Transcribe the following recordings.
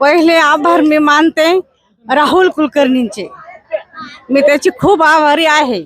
पहिले आभार मी मानते राहुल कुलकर्णींचे. मी त्याची खूप आभारी आहे.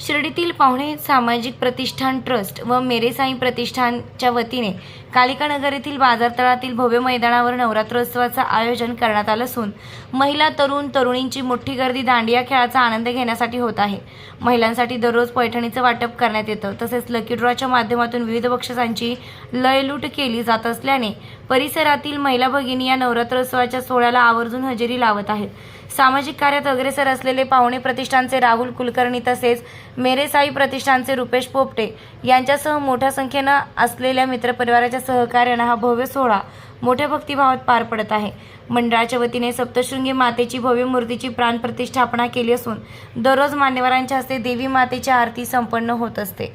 शिर्डीतील पाहुणे सामाजिक प्रतिष्ठान ट्रस्ट व मेरे साई प्रतिष्ठानच्या वतीने कालिका नगर येथील बाजारतळातील भव्य मैदानावर नवरात्रोत्सवाचं आयोजन करण्यात आलं असून महिला तरुण तरुणींची मोठी गर्दी दांडिया खेळाचा आनंद घेण्यासाठी होत आहे. महिलांसाठी दररोज पैठणीचं वाटप करण्यात येतं. तसेच लकी ड्रॉच्या माध्यमातून विविध बक्षिसांची लयलूट केली जात असल्याने परिसरातील महिला भगिनी या नवरात्रोत्सवाच्या सोहळ्याला आवर्जून हजेरी लावत आहेत. सामाजिक कार्यात अग्रेसर असलेले पाहुणे प्रतिष्ठानचे राहुल कुलकर्णी तसेच मेरे साई प्रतिष्ठानचे रुपेश पोपटे यांच्यासह मोठ्या संख्येनं असलेल्या मित्रपरिवाराच्या सहकार्यानं हा भव्य सोहळा मोठ्या भक्तिभावात पार पडत आहे. मंडळाच्या वतीने सप्तशृंगी मातेची भव्य मूर्तीची प्राणप्रतिष्ठापना केली असून दररोज मान्यवरांच्या हस्ते देवी मातेची आरती संपन्न होत असते.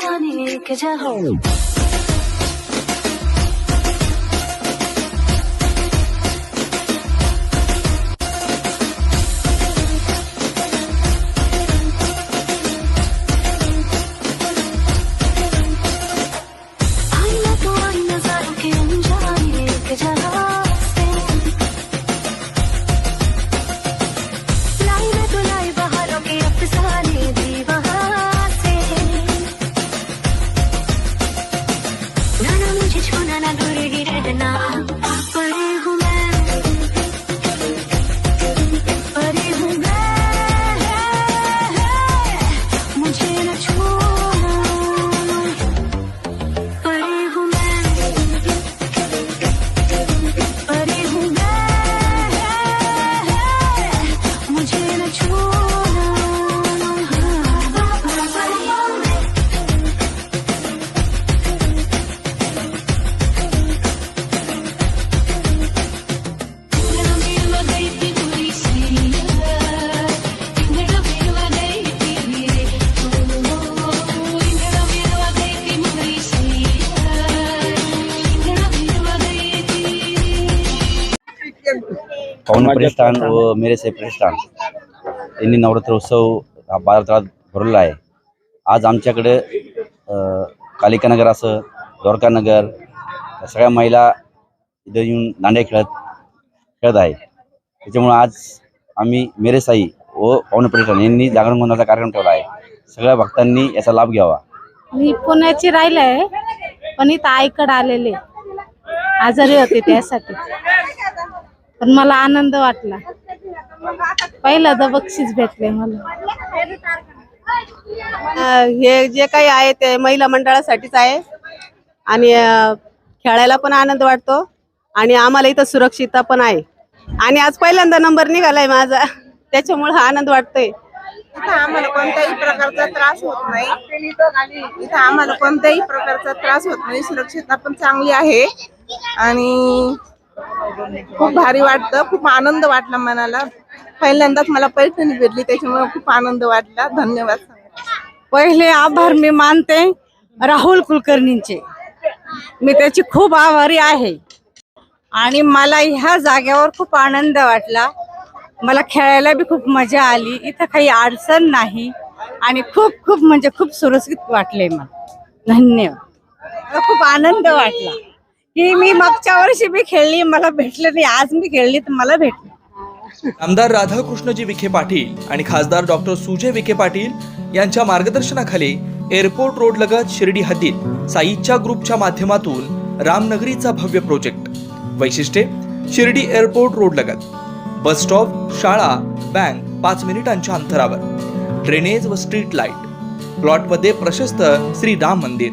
के अनजाने के जहाँ पवन प्रतिष्ठान व मेरे से प्रतिष्ठान यांनी नवरात्र उत्सव हा बारा तळात भरलेला आहे आज आमच्याकडे अ, कालिकानगर असं द्वारकानगर सगळ्या महिला इथं येऊन दांड्या खेळत खेळत आहे त्याच्यामुळं आज आम्ही मेरे साई व पवन प्रतिष्ठान यांनी जागरण गोंधळाचा कार्यक्रम ठेवला आहे सगळ्या भक्तांनी याचा लाभ घ्यावा मी पुण्याची राहिले आहे पण इथं आईकडे आलेले आजारी होते त्यासाठी पण मला आनंद वाटला. पहिल्यांदा बक्षीस भेटले मला. हे जे काही आहे ते महिला मंडळासाठीच आहे. आणि खेळायला पण आनंद वाटतो. आणि आम्हाला इथं सुरक्षितता पण आहे. आणि आज पहिल्यांदा नंबर निघालाय माझा. त्याच्यामुळे हा आनंद वाटतोय. इथं आम्हाला कोणत्याही प्रकारचा त्रास होत नाही. इथं आम्हाला कोणत्याही प्रकारचा त्रास होत नाही. सुरक्षितता पण चांगली आहे. आणि खूप भारी वाटतं खूप आनंद वाटला मनाला. पहिल्यांदाच मला पैठणी भेटली त्याच्यामुळे खूप आनंद वाटला. धन्यवाद पहिले आभार मी मानते राहुल कुलकर्णींचे. मी त्याची खूप आभारी आहे. आणि मला ह्या जागेवर खूप आनंद वाटला. मला खेळायला बी खूप मजा आली. इथं काही अडचण नाही. आणि खूप खूप म्हणजे खूप सुरक्षित वाटले मला. धन्यवाद. मला खूप आनंद वाटला. की मी मागच्या वर्षी मी खेळली मला भेटलं नाही आज मी खेळली तर मला भेटलं. आमदार राधाकृष्णजी विखे पाटील आणि खासदार डॉक्टर सुजय विखे पाटील यांच्या मार्गदर्शनाखाली एअरपोर्ट रोड लगत शिर्डी हद्दीत साईच्या ग्रुपच्या माध्यमातून रामनगरीचा भव्य प्रोजेक्ट. वैशिष्ट्ये शिर्डी एअरपोर्ट रोड लगत. बस स्टॉप शाळा बँक पाच मिनिटांच्या अंतरावर. ड्रेनेज व स्ट्रीट लाइट प्लॉटमध्ये प्रशस्त श्री राम मंदिर.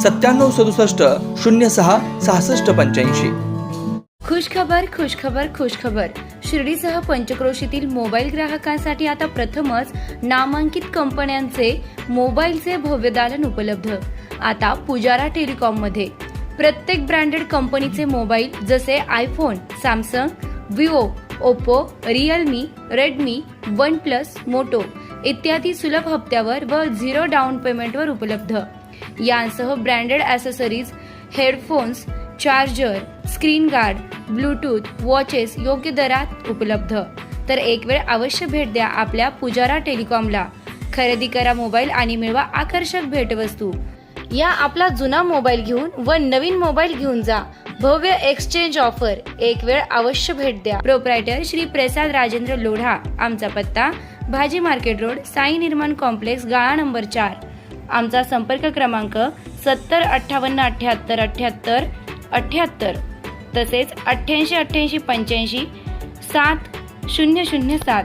सत्त्याण्णव सदुसष्ट शून्य सहा सहासष्ट पंच्याऐंशी. खुशखबर खुशखबर खुशखबर. शिर्डीसह पंचक्रोशीतील मोबाईल ग्राहकांसाठी आता प्रथमच नामांकित कंपन्यांचे मोबाईलचे भव्य दालन उपलब्ध. आता पुजारा टेलिकॉममध्ये. प्रत्येक ब्रँडेड कंपनीचे मोबाईल जसे iPhone Samsung Vivo Oppo Realme Redmi OnePlus Moto इत्यादी सुलभ हप्त्यावर व झिरो डाऊन पेमेंटवर उपलब्ध. यांसह branded accessories headphones charger screen guard Bluetooth watches योग्य दरात उपलब्ध. तर एक वेळ अवश्य भेट द्या आपल्या पुजारा टेलिकॉमला. खरेदी करा मोबाईल आणि मिळवा आकर्षक भेटवस्तू. या आपला जुना मोबाईल घेऊन व नवीन मोबाईल घेऊन जा. भव्य एक्सचेंज ऑफर एक वेळ अवश्य भेट द्या. प्रोप्रायटर श्री प्रसाद राजेंद्र लोढा. आमचा पत्ता भाजी मार्केट रोड साई निर्माण कॉम्प्लेक्स गाळा नंबर चार. आमचा संपर्क क्रमांक सत्तर अठ्ठावन्न अठ्ठ्याहत्तर अठ्ठ्याहत्तर अठ्ठ्याहत्तर तसेच अठ्ठ्याऐंशी अठ्ठ्याऐंशी पंच्याऐंशी सात शून्य शून्य सात.